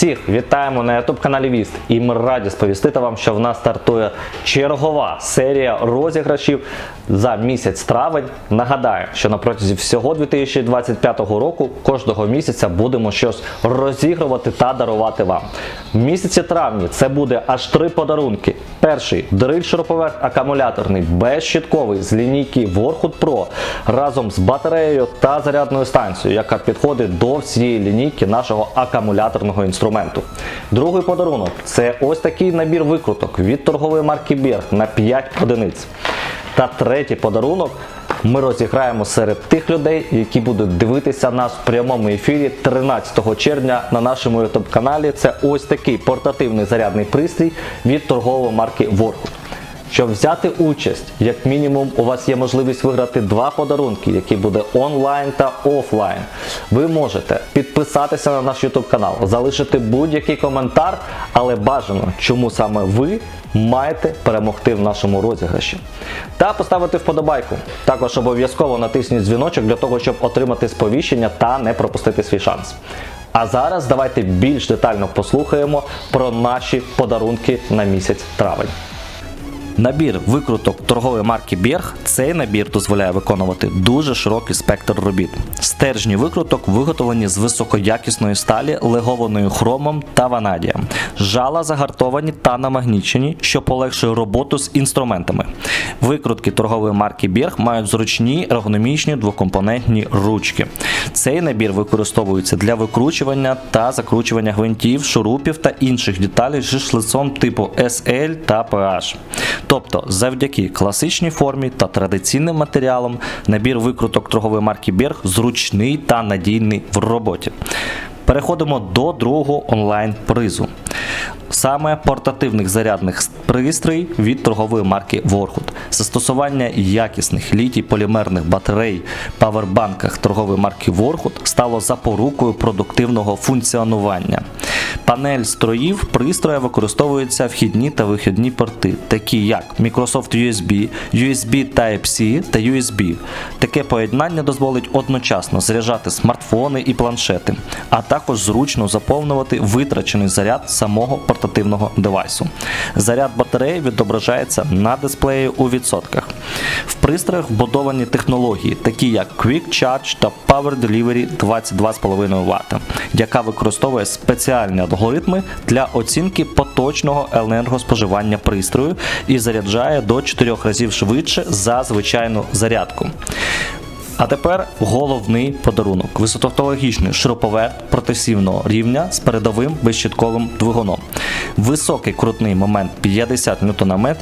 Всіх вітаємо на youtube каналі Віст, і ми раді сповістити вам, що в нас стартує чергова серія розіграшів за місяць травень. Нагадаю, що на протязі всього 2025 року кожного місяця будемо щось розігрувати та дарувати вам. В місяці травні це буде аж три подарунки. Перший дриль шуруповерт акумуляторний, безщітковий з лінійки Warhood Pro разом з батареєю та зарядною станцією, яка підходить до всієї лінійки нашого акумуляторного інструменту. Другий подарунок це ось такий набір викруток від торгової марки Berg на 5 одиниць. Та третій подарунок ми розіграємо серед тих людей, які будуть дивитися нас в прямому ефірі 13 червня на нашому youtube каналі. Це ось такий портативний зарядний пристрій від торгової марки Warhood. Щоб взяти участь, як мінімум, у вас є можливість виграти два подарунки, які буде онлайн та офлайн. Ви можете підписатися на наш YouTube канал, залишити будь-який коментар, але бажано, чому саме ви маєте перемогти в нашому розіграші. Та поставити вподобайку. Також обов'язково натисніть дзвіночок для того, щоб отримати сповіщення та не пропустити свій шанс. А зараз давайте більш детально послухаємо про наші подарунки на місяць травень. Набір викруток торгової марки Berg. Цей набір дозволяє виконувати дуже широкий спектр робіт. Стержні викруток виготовлені з високоякісної сталі, легованою хромом та ванадієм. Жала загартовані та намагнічені, що полегшує роботу з інструментами. Викрутки торгової марки Berg мають зручні ергономічні двокомпонентні ручки. Цей набір використовується для викручування та закручування гвинтів, шурупів та інших деталей зі шлицом типу SL та PH. Тобто, завдяки класичній формі та традиційним матеріалам, набір викруток торгової марки Berg зручний та надійний в роботі. Переходимо до другого онлайн призу. Саме портативних зарядних пристрій від торгової марки Warhood. Застосування якісних літій полімерних батарей в павербанках торгової марки Warhood стало запорукою продуктивного функціонування. Панель строїв пристрою використовуються вхідні та вихідні порти, такі як Microsoft USB, USB Type-C та USB. Таке поєднання дозволить одночасно заряджати смартфони і планшети, а також зручно заповнювати витрачений заряд самого портативного девайсу. Заряд батареї відображається на дисплеї у відсотках. В пристроях вбудовані технології, такі як Quick Charge та Power Delivery 22,5 Вт, яка використовує спеціальні алгоритми для оцінки поточного енергоспоживання пристрою і заряджає до 4 разів швидше за звичайну зарядку. А тепер головний подарунок: високотехнологічний шуруповерт протисівного рівня з передовим безщитковим двигуном. Високий крутний момент 50 Нм,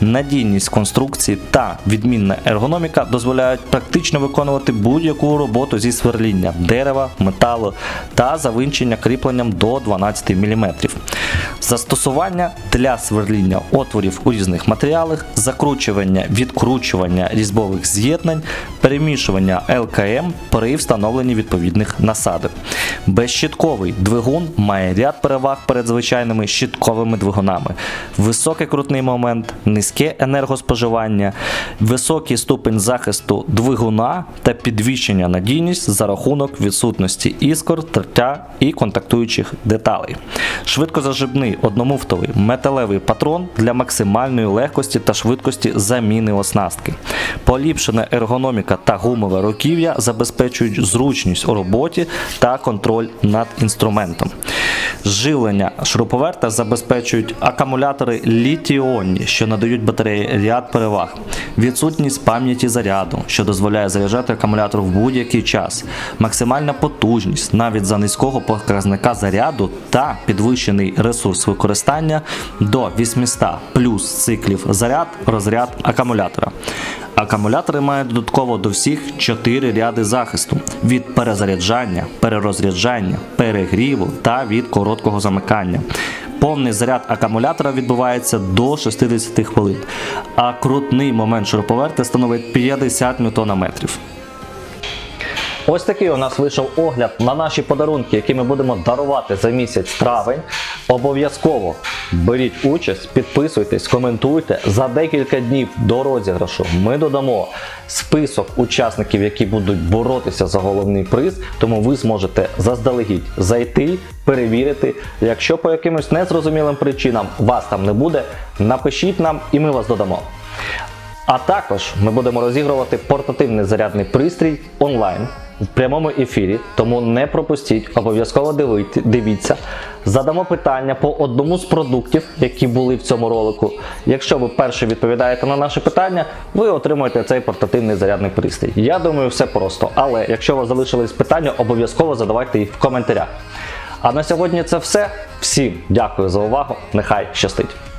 надійність конструкції та відмінна ергономіка дозволяють практично виконувати будь-яку роботу зі сверління дерева, металу та завинчення кріпленням до 12 мм. Застосування для сверління отворів у різних матеріалах, закручування, відкручування різьбових з'єднань, перемішування ЛКМ при встановленні відповідних насадок. Безщітковий двигун має ряд переваг перед звичайними щітковими двигунами: високий крутний момент, низьке енергоспоживання, високий ступень захисту двигуна та підвищення надійність за рахунок відсутності іскор, тертя і контактуючих деталей. Швидкозажибний одномуфтовий металевий патрон для максимальної легкості та швидкості заміни оснастки. Поліпшена ергономіка та гумове руків'я забезпечують зручність у роботі та контроль над інструментом. Живлення шуруповерта забезпечують акумулятори літіонні, що надають батареї ряд переваг. Відсутність пам'яті заряду, що дозволяє заряджати акумулятор в будь-який час. Максимальна потужність навіть за низького показника заряду та підвищений ресурс використання до 800 плюс циклів заряд, розряд акумулятора. Акумулятори мають додатково до всіх 4 ряди захисту від перезаряджання, перерозряджання, перегріву та від короткого замикання. Повний заряд акумулятора відбувається до 60 хвилин, а крутний момент шуруповерта становить 50 Нм. Ось такий у нас вийшов огляд на наші подарунки, які ми будемо дарувати за місяць травень. Обов'язково беріть участь, підписуйтесь, коментуйте. За декілька днів до розіграшу ми додамо список учасників, які будуть боротися за головний приз. Тому ви зможете заздалегідь зайти, перевірити. Якщо по якимось незрозумілим причинам вас там не буде, напишіть нам і ми вас додамо. А також ми будемо розігрувати портативний зарядний пристрій онлайн в прямому ефірі, тому не пропустіть, обов'язково дивіться. Задамо питання по одному з продуктів, які були в цьому ролику. Якщо ви перше відповідаєте на наше питання, ви отримуєте цей портативний зарядний пристрій. Я думаю, все просто. Але якщо у вас залишились питання, обов'язково задавайте їх в коментарях. А на сьогодні це все. Всім дякую за увагу. Нехай щастить!